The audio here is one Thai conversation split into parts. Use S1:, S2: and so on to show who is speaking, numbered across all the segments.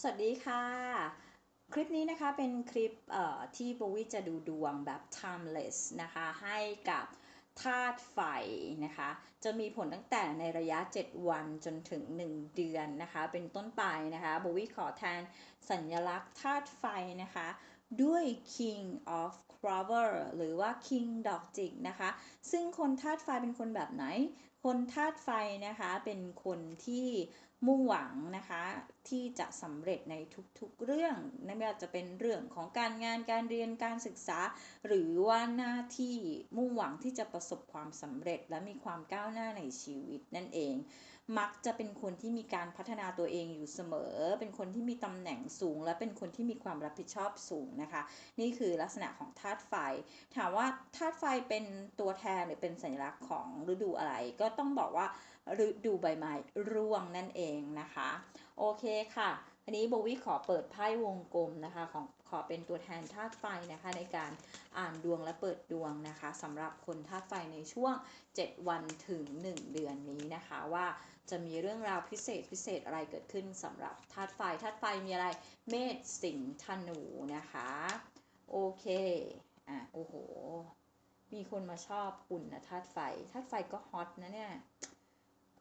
S1: สวัสดีค่ะ คลิปนี้นะคะเป็นคลิปเอ่อที่โบวี่จะดูดวงแบบ timeless นะคะ ให้กับธาตุไฟนะคะ จะมีผลตั้งแต่ในระยะ 7 วันจนถึง 1 เดือนนะคะ เป็นต้นไปนะคะโบวี่ขอแทนสัญลักษณ์ธาตุไฟนะคะด้วย King of Clover หรือว่า King ดอกจิกนะคะ ซึ่งคนธาตุไฟเป็นคนแบบไหน คนธาตุไฟนะคะเป็นคนที่มุ่งหวังนะคะที่จะสำเร็จในทุกๆเรื่องไม่ว่าจะเป็นเรื่องของการงานการเรียนการศึกษา หรือว่าหน้าที่มุ่งหวังที่จะประสบความสำเร็จและมีความก้าวหน้าในชีวิตนั่นเอง มักจะเป็นคนที่มีการพัฒนาตัวเองอยู่เสมอ เป็นคนที่มีตำแหน่งสูง และเป็นคนที่มีความรับผิดชอบสูงนะคะ นี่คือลักษณะของธาตุไฟ ถามว่าธาตุไฟเป็นตัวแทนหรือเป็นสัญลักษณ์ของฤดูอะไร ก็ต้องบอกว่าฤดูใบไม้ร่วงนั่นเองนะคะ โอเคค่ะ อันนี้โบวี่ขอเปิดไพ่วงกลมนะคะของขอเป็นตัวแทนธาตุไฟนะคะในการอ่านดวงและเปิดดวงนะคะสำหรับคนธาตุไฟในช่วง 7 วันถึง 1 เดือนนี้นะคะ ว่าจะมีเรื่องราวพิเศษพิเศษอะไรเกิดขึ้นสำหรับธาตุไฟธาตุไฟมีอะไรเมษสิงห์ธนูนะคะโอเคอะโอ้โห มีคนมาชอบคุณนะธาตุไฟธาตุไฟก็ฮอตนะเนี่ย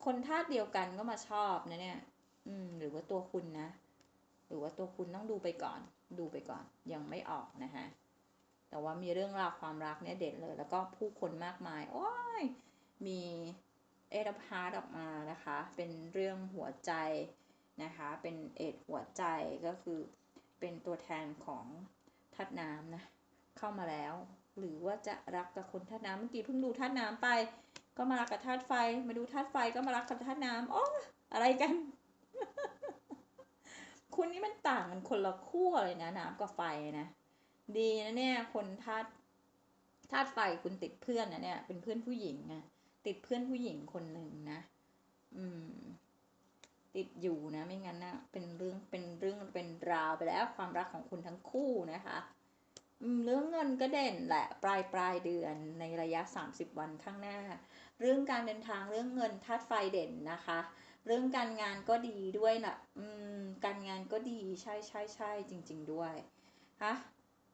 S1: คนธาตุเดียวกันก็มาชอบนะเนี่ยอืมหรือว่าตัวคุณนะ หรือว่าตัวคุณต้องดูไปก่อน ดูไปก่อนยังไม่ออกนะฮะแต่ว่ามีเรื่องราวความรักเนี่ยเด่นเลย แล้วก็ผู้คนมากมาย โอ้ย มีเอดพาร์ตออกมานะคะ เป็นเรื่องหัวใจนะคะ เป็นเอดหัวใจก็คือเป็นตัวแทนของธาตุน้ำนะ เข้ามาแล้ว หรือว่าจะรักกับคนธาตุน้ำเมื่อกี้เพิ่งดูธาตุน้ำไป ก็มารักกับธาตุไฟ มาดูธาตุไฟก็มารักกับธาตุน้ำโอ้อะไรกัน คุณนี่มันต่างกันคนละขั้วเลยนะน้ำกับไฟนะดีนะเนี่ย คนธาตุธาตุไฟคุณติดเพื่อนนะเนี่ย เป็นเพื่อนผู้หญิงอะติดเพื่อนผู้หญิงคนหนึ่งนะอืม ติดอยู่นะไม่งั้นนะเป็นเรื่องเป็นเรื่องเป็นราวไปแล้วความรักของคุณทั้งคู่นะคะเรื่องเงินก็เด่นแหละปลายปลายเดือนในระยะ 30 วันข้างหน้า เรื่องการเดินทางเรื่องเงินธาตุไฟเด่นนะคะ เรื่องการงานก็ดีด้วยนะอืม การงานก็ดีใช่ใช่ใช่จริง ๆ ด้วยฮะ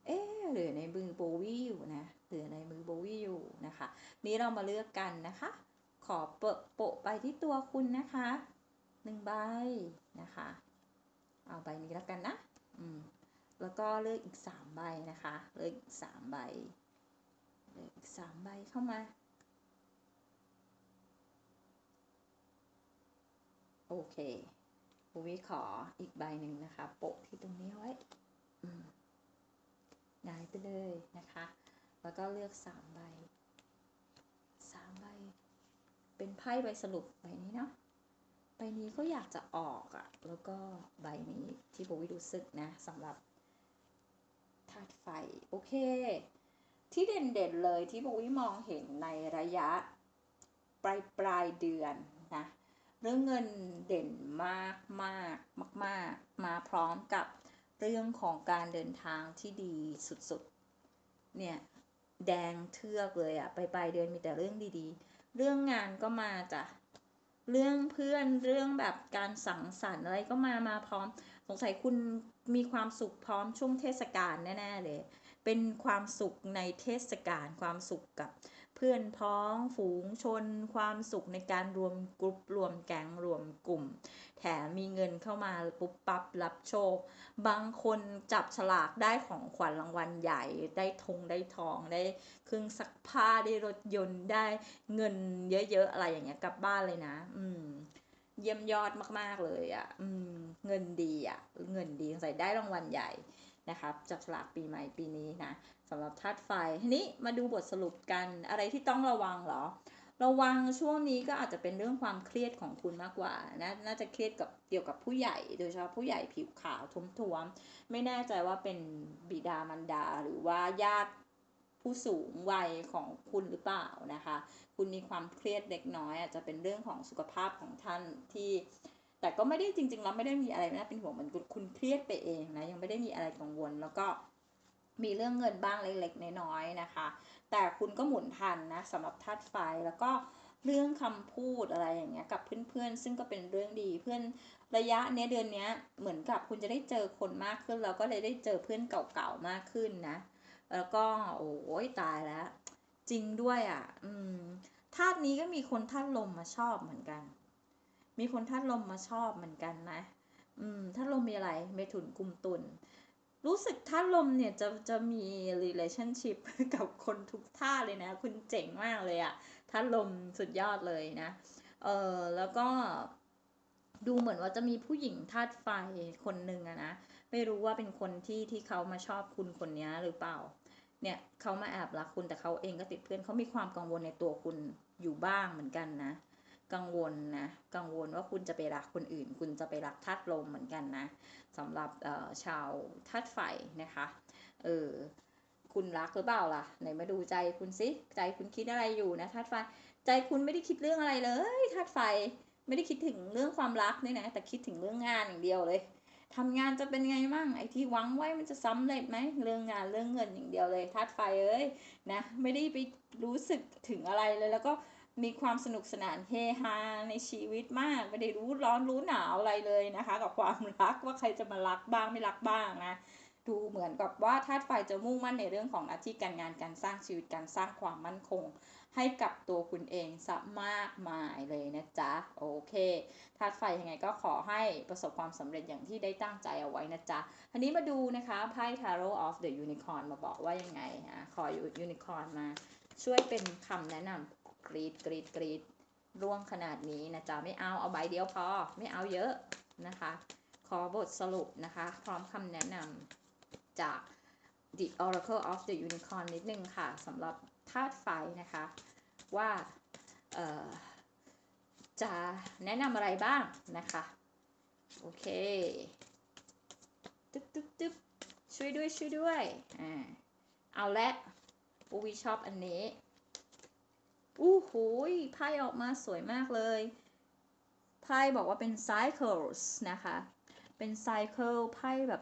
S1: เอ๊เหลือในมือโบวี่อยู่นะเหลือในมือโบวี่อยู่นะคะ นี้เรามาเลือกกันนะคะ ขอเปะโปะไปที่ตัวคุณนะคะหนึ่งใบนะคะ เอาใบนี้แล้วกันนะ อืม แล้วก็เลือกอีกสามใบนะคะ เลือกอีกสามใบ เลือกอีกสามใบเข้ามา โอเคบูวิขออีกใบหนึ่งนะคะ โปะที่ตรงนี้ไว้อืมหายไปเลยนะคะ แล้วก็เลือกสามใบสามใบ เป็นไพ่ใบสรุปใบนี้เนาะใบนี้ก็อยากจะออกอะ่ะ แล้วก็ใบนี้ที่โบวิรู้สึกนะสำหรับธาตุไฟ โอเค ที่เด่นๆเลยที่โบวิมองเห็นในระยะปลายปลายเดือนนะ เรื่องเงินเด่นมากมากมากมากมาพร้อมกับเรื่องของการเดินทางที่ดีสุดๆ เนี่ย แดงเทือกเลยอะไปปลายเดือนมีแต่เรื่องดีๆ เรื่องงานก็มาจ้ะเรื่องเพื่อนเรื่องแบบการสังสรรค์อะไรก็มามาพร้อม สงสัยคุณมีความสุขพร้อมช่วงเทศกาลแน่ๆเลย เป็นความสุขในเทศกาลความสุขกับ พื่อนพ้องฝูงชน ความสุขในการรวมกลุ่มรวมแก๊งรวมกลุ่ม แถมมีเงินเข้ามาปุ๊บปั๊บรับโชค บางคนจับฉลากได้ของขวัญรางวัลใหญ่ ได้ธงได้ทองได้เครื่องซักผ้าได้รถยนต์ได้เงินเยอะๆอะไรอย่างเงี้ยกลับบ้านเลยนะ อืมเยี่ยมยอดมาก ๆ เลยอะ่ะ อืม เงินดีอะ่ะ เงินดีใส่ได้รางวัลใหญ่ นะครับจับฉลากปีใหม่ปีนี้นะสำหรับธาตุไฟทีนี้มาดูบทสรุปกันอะไรที่ต้องระวังเหรอ ระวังช่วงนี้ก็อาจจะเป็นเรื่องความเครียดของคุณมากกว่านะน่าจะเครียดกับเกี่ยวกับผู้ใหญ่ โดยเฉพาะผู้ใหญ่ผิวขาวทุ้มทวมไม่แน่ใจว่าเป็นบิดามารดาหรือว่าญาติผู้สูงวัยของคุณหรือเปล่านะคะ คุณมีความเครียดเล็กน้อย อาจจะเป็นเรื่องของสุขภาพของท่านที่ แต่ก็ไม่ได้จริงๆแล้วไม่ได้มีอะไรน่าเป็นห่วงเหมือนคุณเครียดไปเองนะยังไม่ได้มีอะไรกังวล แล้วก็มีเรื่องเงินบ้างเล็กๆน้อยๆนะคะ แต่คุณก็หมุนทันนะสำหรับธาตุไฟแล้วก็เรื่องคำพูดอะไรอย่างเงี้ยกับเพื่อนๆ ซึ่งก็เป็นเรื่องดีเพื่อนระยะเนี้ยเดือนเนี้ยเหมือนกับคุณจะได้เจอคนมากขึ้นแล้วก็เลยได้เจอเพื่อนเก่าๆมากขึ้นนะ แล้วก็โอ้ยตายแล้ว จริงด้วยอะ อืมธาตุนี้ก็มีคนธาตุลมมาชอบเหมือนกัน มีคนธาตุลมมาชอบเหมือนกันนะ อืมธาตุลมมีอะไรเมถุนกุมตุลรู้สึกธาตุลมเนี่ยจะจะมี relationship กับคนทุกธาตุเลยนะ คุณเจ๋งมากเลยอะธาตุลมสุดยอดเลยนะ เออแล้วก็ดูเหมือนว่าจะมีผู้หญิงธาตุไฟคนหนึ่งอะนะ ไม่รู้ว่าเป็นคนที่ที่เขามาชอบคุณคนนี้หรือเปล่า เนี่ยเขามาแอบรักคุณแต่เขาเองก็ติดเพื่อนเขามีความกังวลในตัวคุณอยู่บ้างเหมือนกันนะ กังวลนะ กังวลว่าคุณจะไปรักคนอื่น คุณจะไปรักธาตุลมเหมือนกันนะสำหรับชาวธาตุไฟนะคะ เออคุณรักหรือเปล่าล่ะไหนมาดูใจคุณสิใจคุณคิดอะไรอยู่นะธาตุไฟ ใจคุณไม่ได้คิดเรื่องอะไรเลยธาตุไฟไม่ได้คิดถึงเรื่องความรักนี่นะแต่คิดถึงเรื่องงานอย่างเดียวเลยทำงานจะเป็นไงมั่งไอ้ที่หวังไว้มันจะสำเร็จไหมเรื่องงานเรื่องเงินอย่างเดียวเลยธาตุไฟเอ้ยนะไม่ได้ไปรู้สึกถึงอะไรเลยแล้วก็ มีความสนุกสนานเฮฮาในชีวิตมาก ไม่ได้รู้ร้อนรู้หนาวอะไรเลยนะคะ กับความรักว่าใครจะมารักบ้างไม่รักบ้างนะดูเหมือนกับว่าธาตุไฟจะมุ่งมั่นในเรื่องของหน้าที่การงานการสร้างชีวิตการสร้างความมั่นคง ให้กับตัวคุณเองซะมากมายเลยนะจ๊ะโอเคธาตุไฟยังไงก็ขอให้ประสบความสำเร็จอย่างที่ได้ตั้งใจเอาไว้นะจ๊ะทีนี้มาดูนะคะไพ่ Tarot of the Unicorn มาบอกว่ายังไงอะขอยูนิคอร์นมาช่วยเป็นคำแนะนำ กรีดกรีดกรีดร่วงขนาดนี้นะจ๊ะไม่เอาเอาใบเดียวพอไม่เอาเยอะนะคะ ขอบทสรุปนะคะ พร้อมคำแนะนำจาก The Oracle of the Unicorn นิดนึงค่ะสำหรับธาตุไฟนะคะ ว่าจะแนะนำอะไรบ้างนะคะ โอเคตึ๊บตึ๊บตึ๊บช่วยด้วยช่วยด้วยอ่าเอาละปูวิชอบอันนี้ อู้หูยไพ่ออกมาสวยมากเลยไพ่บอกว่าเป็น cycles นะคะ เป็น cycle ไพ่แบบ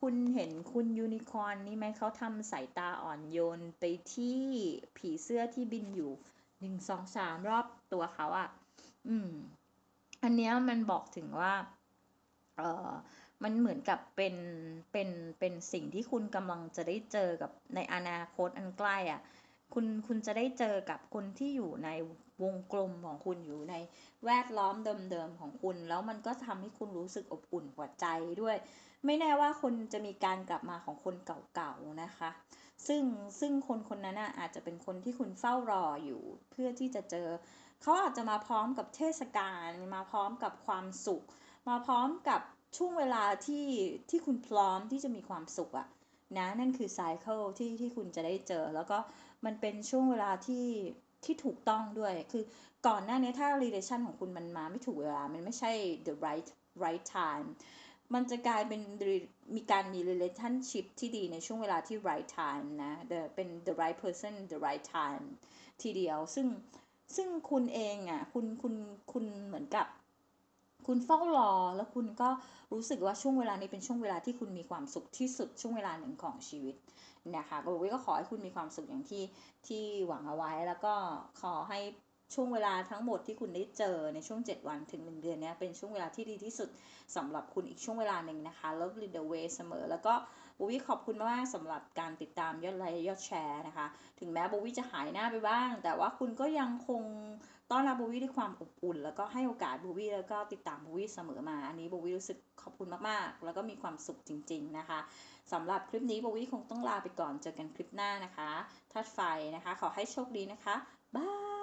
S1: คุณเห็นคุณยูนิคอร์นนี่ไหมเขาทำสายตาอ่อนโยนไปที่ผีเสื้อที่บินอยู่หนึ่งสองสามรอบตัวเขาอะ่ะ อืม อันเนี้ยมันบอกถึงว่า เออมันเหมือนกับเป็น เป็น เป็นสิ่งที่คุณกำลังจะได้เจอกับในอนาคตอันใกล้อะ่ะ คุณคุณจะได้เจอกับคนที่อยู่ในวงกลมของคุณอยู่ในแวดล้อมเดิมๆของคุณ แล้วมันก็ทำให้คุณรู้สึกอบอุ่นหัวใจด้วย ไม่แน่ว่าคนจะมีการกลับมาของคนเก่าๆนะคะ ซึ่งซึ่งคนคนนั้นอาจจะเป็นคนที่คุณเฝ้ารออยู่ เพื่อที่จะเจอ เขาอาจจะมาพร้อมกับเทศกาลมาพร้อมกับความสุข มาพร้อมกับช่วงเวลาที่ที่คุณพร้อมที่จะมีความสุขอะ นะนั่นคือไซเคิลที่ที่คุณจะได้เจอ แล้วก็มันเป็นช่วงเวลาที่ที่ถูกต้องด้วย คือก่อนหน้านี้ถ้า relation ของคุณมันมาไม่ถูกเวลา มันไม่ใช่ the right right time มันจะกลายเป็นมีการมี relationship ที่ดีในช่วงเวลาที่ right time นะ the เป็น the right person the right time ทีเดียว ซึ่งซึ่งคุณเองอะ คุณคุณคุณเหมือนกับ คุณเฝ้ารอ แล้วคุณก็รู้สึกว่าช่วงเวลานี้เป็นช่วงเวลาที่คุณมีความสุขที่สุดช่วงเวลาหนึ่งของชีวิตนะคะโบวิก็ขอให้คุณมีความสุขอย่างที่ที่หวังเอาไว้ แล้วก็ขอให้ช่วงเวลาทั้งหมดที่คุณได้เจอในช่วง 7 วันถึง 1 เดือนนี้เป็นช่วงเวลาที่ดีที่สุดสำหรับคุณอีกช่วงเวลาหนึ่งนะคะ Love lead the way เสมอ แล้วก็โบวิขอบคุณมากสำหรับการติดตามยอดไลค์ยอดแชร์นะคะ ถึงแม้โบวิจะหายหน้าไปบ้าง แต่ว่าคุณก็ยังคง ต้อนรับบูวิด้วยความอบอุ่น แล้วก็ให้โอกาสบูวี่แล้วก็ติดตามบูวี่เสมอมา อันนี้บูวี่รู้สึกขอบคุณมากๆ แล้วก็มีความสุขจริง ๆนะคะสำหรับคลิปนี้บูวี่คงต้องลาไปก่อนเจอกันคลิปหน้านะคะทัดไฟนะคะ ขอให้โชคดีนะคะบาย